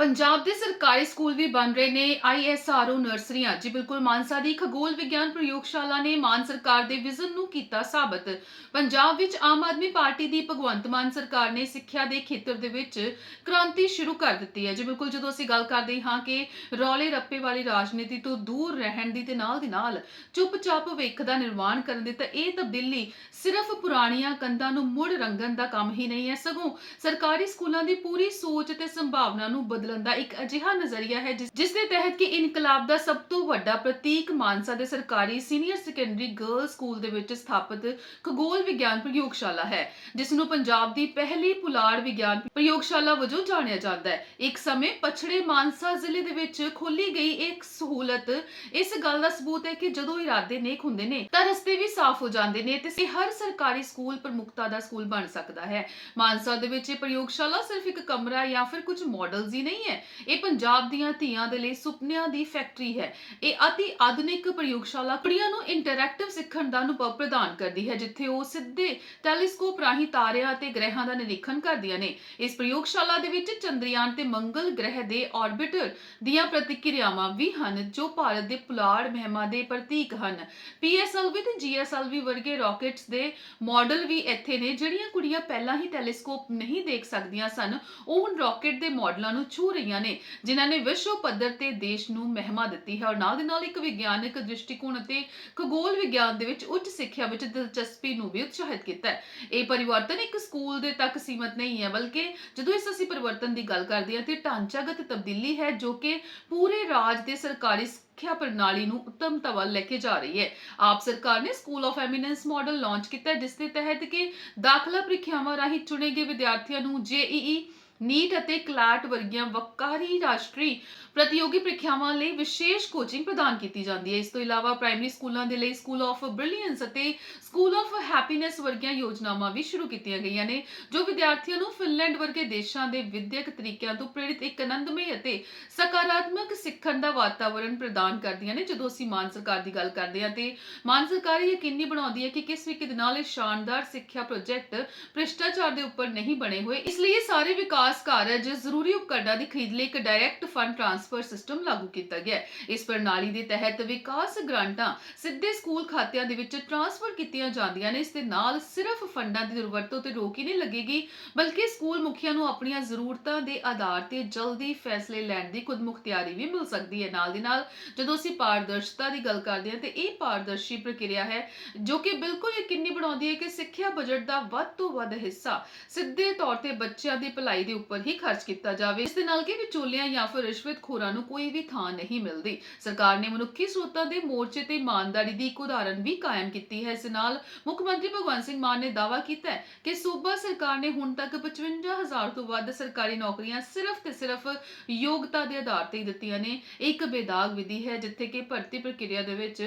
ਪੰਜਾਬ ਦੇ ਸਰਕਾਰੀ ਸਕੂਲ ਵੀ ਬਣ ਰਹੇ ਨੇ ਆਈਐਸਆਰਓ ਨਰਸਰੀਆਂ। ਜੀ ਬਿਲਕੁਲ, ਮਾਨਸਾ ਦੀ ਖਗੋਲ ਵਿਗਿਆਨ ਪ੍ਰਯੋਗਸ਼ਾਲਾ ਨੇ ਮਾਨ ਸਰਕਾਰ ਦੇ ਵਿਜ਼ਨ ਨੂੰ ਕੀਤਾ ਸਾਬਤ। ਪੰਜਾਬ ਵਿੱਚ ਆਮ ਆਦਮੀ ਪਾਰਟੀ ਦੀ ਭਗਵੰਤ ਮਾਨ ਸਰਕਾਰ ਨੇ ਸਿੱਖਿਆ ਦੇ ਖੇਤਰ ਦੇ ਵਿੱਚ ਕ੍ਰਾਂਤੀ ਸ਼ੁਰੂ ਕਰ ਦਿੱਤੀ ਹੈ। ਜੀ ਬਿਲਕੁਲ, ਜਦੋਂ ਅਸੀਂ ਗੱਲ ਕਰਦੇ ਹਾਂ ਕਿ ਰੌਲੇ ਰੱਪੇ ਵਾਲੀ ਰਾਜਨੀਤੀ ਤੋਂ ਦੂਰ ਰਹਿਣ ਦੀ ਤੇ ਨਾਲ ਦੀ ਨਾਲ ਚੁੱਪਚਾਪ ਭਵਿੱਖ ਦਾ ਨਿਰਮਾਣ ਕਰਨ ਦੀ, ਤਾਂ ਇਹ ਤਬਦੀਲੀ ਸਿਰਫ ਪੁਰਾਣੀਆਂ ਕੰਧਾਂ ਨੂੰ ਮੁੜ ਰੰਗਣ ਦਾ ਕੰਮ ਹੀ ਨਹੀਂ ਹੈ। ਸਗੋਂ ਸਰਕਾਰੀ ਸਕੂਲਾਂ ਦੀ ਪੂਰੀ ਸੋਚ ਤੇ ਸੰਭਾਵਨਾ ਨੂੰ ਬਦਲ ਬਦਲਣ ਦਾ ਇੱਕ ਅਜਿਹਾ ਨਜ਼ਰੀਆ ਹੈ ਜਿਸ ਜਿਸ ਦੇ ਤਹਿਤ ਕਿ ਇਨਕਲਾਬ ਦਾ ਸਭ ਤੋਂ ਵੱਡਾ ਪ੍ਰਤੀਕ ਮਾਨਸਾ ਦੇ ਸਰਕਾਰੀ ਸੀਨੀਅਰ ਸੈਕੰਡਰੀ ਗਰਲ ਸਕੂਲ ਦੇ ਵਿੱਚ ਸਥਾਪਿਤ ਖਗੋਲ ਵਿਗਿਆਨ ਪ੍ਰਯੋਗਸ਼ਾਲਾ ਹੈ, ਜਿਸ ਨੂੰ ਪੰਜਾਬ ਦੀ ਪਹਿਲੀ ਪੁਲਾੜ ਵਿਗਿਆਨ ਪ੍ਰਯੋਗਸ਼ਾਲਾ ਵਜੋਂ ਜਾਣਿਆ ਜਾਂਦਾ ਹੈ। ਇੱਕ ਸਮੇਂ ਪਛੜੇ ਮਾਨਸਾ ਜ਼ਿਲ੍ਹੇ ਦੇ ਵਿੱਚ ਖੋਲੀ ਗਈ ਇੱਕ ਸਹੂਲਤ, ਇਸ ਗੱਲ ਦਾ ਸਬੂਤ ਹੈ ਕਿ ਜਦੋਂ ਇਰਾਦੇ ਨੇਕ ਹੁੰਦੇ ਨੇ, ਤਾਂ ਰਸਤੇ ਵੀ ਸਾਫ਼ ਹੋ ਜਾਂਦੇ ਨੇ ਤੇ ਹਰ ਸਰਕਾਰੀ ਸਕੂਲ ਪ੍ਰਮੁਖਤਾ ਦਾ ਸਕੂਲ ਬਣ ਸਕਦਾ ਹੈ। ਮਾਨਸਾ ਦੇ ਵਿੱਚ ਇਹ ਪ੍ਰਯੋਗਸ਼ਾਲਾ ਸਿਰਫ ਇੱਕ ਕਮਰਾ ਜਾਂ ਫਿਰ ਕੁਝ ਮਾਡਲਸ ਹੀ ਨਹੀਂ ਹੈ। ਇਹ ਪੰਜਾਬ ਦੀਆਂ ਧੀਆਂ ਦੇ ਲਈ ਸੁਪਨਿਆਂ ਦੀ ਫੈਕਟਰੀ ਹੈ। ਇਹ ਅਤੀ ਆਧੁਨਿਕ ਪ੍ਰਯੋਗਸ਼ਾਲਾ ਕੁੜੀਆਂ ਨੂੰ ਇੰਟਰੈਕਟਿਵ ਸਿੱਖਣ ਦਾ ਅਨੁਭਵ ਪ੍ਰਦਾਨ ਕਰਦੀ ਹੈ, ਜਿੱਥੇ ਉਹ ਸਿੱਧੇ ਟੈਲੀਸਕੋਪ ਰਾਹੀਂ ਤਾਰਿਆਂ ਅਤੇ ਗ੍ਰਹਿਾਂ ਦਾ ਨਿਰੀਖਣ ਕਰਦੀਆਂ ਨੇ। ਇਸ ਪ੍ਰਯੋਗਸ਼ਾਲਾ ਦੇ ਵਿੱਚ ਚੰਦਰਯਾਨ ਤੇ ਮੰਗਲ ਗ੍ਰਹਿ ਦੇ ਆਰਬਿਟਰ ਦੀਆਂ ਪ੍ਰਤੀਕਿਰਿਆਵਾਂ ਵੀ ਹਨ, ਜੋ ਭਾਰਤ ਦੇ ਪੁਲਾੜ ਮਹਿਮਾ ਦੇ ਪ੍ਰਤੀਕ ਹਨ। ਪੀਐਸਐਲਵੀ ਤੇ ਜੀਐਸਐਲਵੀ ਵਰਗੇ ਰਾਕੇਟਸ ਦੇ ਮਾਡਲ ਵੀ ਇੱਥੇ ਨੇ, ਜਿਹੜੀਆਂ ਕੁੜੀਆਂ ਪਹਿਲਾਂ ਹੀ ਟੈਲੀਸਕੋਪ ਨਹੀਂ ਦੇਖ ਸਕਦੀਆਂ ਸਨ। ਉਹ ਹੁਣ ਰਾਕੇਟ ਦੇ ਮਾਡਲਾਂ ਨੂੰ ਛੂ ਰਹੀਆਂ ਨੇ, ਜਿਨ੍ਹਾਂ ਨੇ ਵਿਸ਼ਵ ਪੱਧਰ ਤੇ ਦੇਸ਼ ਨੂੰ ਮਹਿਮਾ ਦਿੱਤੀ ਹੈ। ਔਰ ਨਾਲ ਦੇ ਨਾਲ ਇੱਕ ਵਿਗਿਆਨਕ ਦ੍ਰਿਸ਼ਟੀਕੋਣ ਅਤੇ ਖਗੋਲ ਵਿਗਿਆਨ ਦੇ ਵਿੱਚ ਉੱਚ ਸਿੱਖਿਆ ਵਿੱਚ ਦਿਲਚਸਪੀ ਨੂੰ ਵੀ ਉਤਸ਼ਾਹਿਤ ਕੀਤਾ ਹੈ। ਇਹ ਪਰਿਵਰਤਨ ਇੱਕ ਸਕੂਲ ਦੇ ਤੱਕ ਸੀਮਤ ਨਹੀਂ ਹੈ, ਬਲਕਿ ਜਦੋਂ ਇਸ ਅਸੀਂ ਪਰਿਵਰਤਨ ਦੀ ਗੱਲ ਕਰਦੇ ਹਾਂ, ਤੇ ਢਾਂਚਾਗਤ ਤਬਦੀਲੀ ਹੈ, ਜੋ ਕਿ ਪੂਰੇ ਰਾਜ ਦੇ ਸਰਕਾਰੀ ਸਿੱਖਿਆ ਪ੍ਰਣਾਲੀ ਨੂੰ ਉੱਤਮਤਾ ਵੱਲ ਲੈ ਕੇ ਜਾ ਰਹੀ ਹੈ। ਆਪ ਸਰਕਾਰ ਨੇ school of eminence model launch ਕੀਤਾ ਜਿਸ ਦੇ ਤਹਿਤ ਕਿ ਦਾਖਲਾ ਪ੍ਰੀਖਿਆਵਾਂ ਰਾਹੀਂ ਚੁਣੇ ਗਏ ਵਿਦਿਆਰਥੀਆਂ ਨੂੰ ਜੇਈਈ ਨੀਟ ਅਤੇ ਕਲਾਟ ਵਰਗੀਆਂ ਵਕਾਰੀ ਰਾਸ਼ਟਰੀ ਪ੍ਰਤੀਯੋਗੀ ਪ੍ਰੀਖਿਆਵਾਂ ਲਈ ਵਿਸ਼ੇਸ਼ ਕੋਚਿੰਗ ਪ੍ਰਦਾਨ ਕੀਤੀ ਜਾਂਦੀ ਹੈ। ਇਸ ਤੋਂ ਇਲਾਵਾ ਪ੍ਰਾਇਮਰੀ ਸਕੂਲਾਂ ਦੇ ਲਈ ਸਕੂਲ ਆਫ ਬ੍ਰਿਲੀਅੰਸ ਅਤੇ ਸਕੂਲ ਆਫ ਹੈਪੀਨੈਸ ਵਰਗੀਆਂ ਯੋਜਨਾਵਾਂ ਵੀ ਸ਼ੁਰੂ ਕੀਤੀਆਂ ਗਈਆਂ ਨੇ, ਜੋ ਵਿਦਿਆਰਥੀਆਂ ਨੂੰ ਫਿਨਲੈਂਡ ਵਰਗੇ ਦੇਸ਼ਾਂ ਦੇ ਵਿਦਿਅਕ ਤਰੀਕਿਆਂ ਤੋਂ ਪ੍ਰੇਰਿਤ ਇੱਕ ਆਨੰਦਮਈ ਅਤੇ ਸਕਾਰਾਤਮਕ ਸਿੱਖਣ ਦਾ ਵਾਤਾਵਰਣ ਪ੍ਰਦਾਨ ਕਰਦੀਆਂ ਨੇ, ਜਦੋਂ ਅਸੀਂ ਮਾਨ ਸਰਕਾਰ ਦੀ ਗੱਲ ਕਰਦੇ ਹਾਂ ਤੇ ਮਾਨ ਸਰਕਾਰ ਇਹ ਯਕੀਨੀ ਬਣਾਉਂਦੀ ਹੈ ਕਿ ਕਿਸ ਤਰੀਕੇ ਦੇ ਨਾਲ ਇਹ ਸ਼ਾਨਦਾਰ ਸਿੱਖਿਆ ਪ੍ਰੋਜੈਕਟ ਭ੍ਰਿਸ਼ਟਾਚਾਰ ਦੇ ਉੱਪਰ ਨਹੀਂ ਬਣੇ ਹੋਏ, ਇਸ ਲਈ ਸਾਰੇ ਵਿਕਾਸ ਕਾਰਜ ਜ਼ਰੂਰੀ ਉਪਕਰਣਾਂ ਦੀ ਖਰੀਦ ਲਈ ਇੱਕ ਡਾਇਰੈਕਟ ਫੰਡ ਟ੍ਰਾਂਸਫਰ ਸਿਸਟਮ ਲਾਗੂ ਕੀਤਾ ਗਿਆ ਹੈ। ਇਸ ਪ੍ਰਣਾਲੀ ਦੇ ਤਹਿਤ ਵਿਕਾਸ ਗ੍ਰਾਂਟਾਂ ਸਿੱਧੇ ਸਕੂਲ ਖਾਤਿਆਂ ਦੇ ਵਿੱਚ ਟ੍ਰਾਂਸਫਰ ਕੀਤੀਆਂ ਜਾਂਦੀਆਂ ਨੇ। ਇਸ ਦੇ ਨਾਲ ਸਿਰਫ ਫੰਡਾਂ ਦੀ ਦੁਰਵਰਤੋਂ ਤੇ ਰੋਕ ਹੀ ਨਹੀਂ ਲੱਗੇਗੀ, ਬਲਕਿ ਸਕੂਲ ਮੁਖੀਆਂ ਨੂੰ ਆਪਣੀਆਂ ਜ਼ਰੂਰਤਾਂ ਦੇ ਆਧਾਰ ਤੇ ਜਲਦੀ ਫੈਸਲੇ ਲੈਣ ਦੀ ਖੁਦ ਮੁਖਤਿਆਰੀ ਵੀ ਮਿਲ ਸਕਦੀ ਹੈ। ਨਾਲ ਦੀ ਨਾਲ, ਜਦੋਂ ਅਸੀਂ ਪਾਰਦਰਸ਼ਤਾ ਦੀ ਗੱਲ ਕਰਦੇ ਹਾਂ, ਤੇ ਇਹ ਪਾਰਦਰਸ਼ੀ ਪ੍ਰਕਿਰਿਆ ਹੈ, ਜੋ ਕਿ ਬਿਲਕੁਲ ਯਕੀਨੀ ਬਣਾਉਂਦੀ ਹੈ ਕਿ ਸਿੱਖਿਆ ਬਜਟ ਦਾ ਵੱਧ ਤੋਂ ਵੱਧ ਹਿੱਸਾ ਸਿੱਧੇ ਤੌਰ ਤੇ ਬੱਚਿਆਂ ਦੀ ਭਲਾਈ ਦੇ ਉੱਪਰ ਹੀ ਖਰਚ ਕੀਤਾ ਜਾਵੇ। ਇਸ ਦੇ ਨਾਲ ਕਿ ਵਿਚੋਲਿਆਂ ਜਾਂ ਫਿਰ ਰਿਸ਼ਵਤਖੋਰਾਂ ਨੂੰ ਕੋਈ ਵੀ ਥਾਂ ਨਹੀਂ ਮਿਲਦੀ। ਸਰਕਾਰ ਨੇ ਮਨੁੱਖੀ ਸਰੋਤਾਂ ਦੇ ਮੋਰਚੇ ਤੇ ਇਮਾਨਦਾਰੀ ਦੀ ਇੱਕ ਉਦਾਹਰਣ ਵੀ ਕਾਇਮ ਕੀਤੀ ਹੈ। ਇਸ ਨਾਲ ਮੁੱਖ ਮੰਤਰੀ ਭਗਵੰਤ ਸਿੰਘ ਮਾਨ ਨੇ ਦਾਅਵਾ ਕੀਤਾ ਹੈ ਕਿ ਸੂਬਾ ਸਰਕਾਰ ਨੇ ਹੁਣ ਤੱਕ 55000 ਤੋਂ ਵੱਧ ਸਰਕਾਰੀ ਨੌਕਰੀਆਂ ਸਿਰਫ ਤੇ ਸਿਰਫ ਯੋਗਤਾ ਦੇ ਆਧਾਰ ਤੇ ਦਿੱਤੀਆਂ ਨੇ। ਇੱਕ ਬੇਦਾਗ ਵਿਧੀ ਹੈ ਜਿੱਥੇ ਕਿ ਭਰਤੀ ਪ੍ਰਕਿਰਿਆ ਦੇ ਵਿੱਚ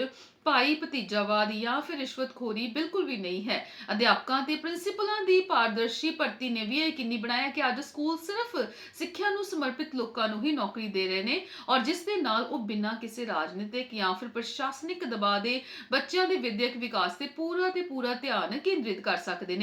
ਭਾਈ ਭਤੀਜਾਵਾਦ ਜਾਂ ਫਿਰ ਰਿਸ਼ਵਤਖੋਰੀ ਬਿਲਕੁਲ ਵੀ ਨਹੀਂ ਹੈ। ਅਧਿਆਪਕਾਂ ਤੇ ਪ੍ਰਿੰਸੀਪਲਾਂ ਦੀ ਪਾਰਦਰਸ਼ੀ ਭਰਤੀ ਨੇ ਵੀ ਇਹ ਯਕੀਨੀ ਬਣਾਇਆ ਕਿ ਅੱਜ ਸਕੂਲ ਸਿਰਫ ਸਿੱਖਿਆ ਨੂੰ ਸਮਰਪਿਤ ਲੋਕਾਂ ਨੂੰ ਹੀ ਨੌਕਰੀ ਦੇ ਰਹੇ ਨੇ ਔਰ ਜਿਸ ਦੇ ਨਾਲ ਉਹ ਬਿਨਾਂ ਕਿਸੇ ਰਾਜਨੀਤਿਕ ਜਾਂ ਫਿਰ ਪ੍ਰਸ਼ਾਸਨਿਕ ਦਬਾਅ ਦੇ ਬੱਚਿਆਂ ਦੇ ਵਿਦਿਅਕ ਵਿਕਾਸ ਤੇ ਪੂਰਾ ਤੇ ਪੂਰਾ ਧਿਆਨ ਕੇਂਦਰਿਤ ਕਰ ਸਕਦੇ ਨੇ।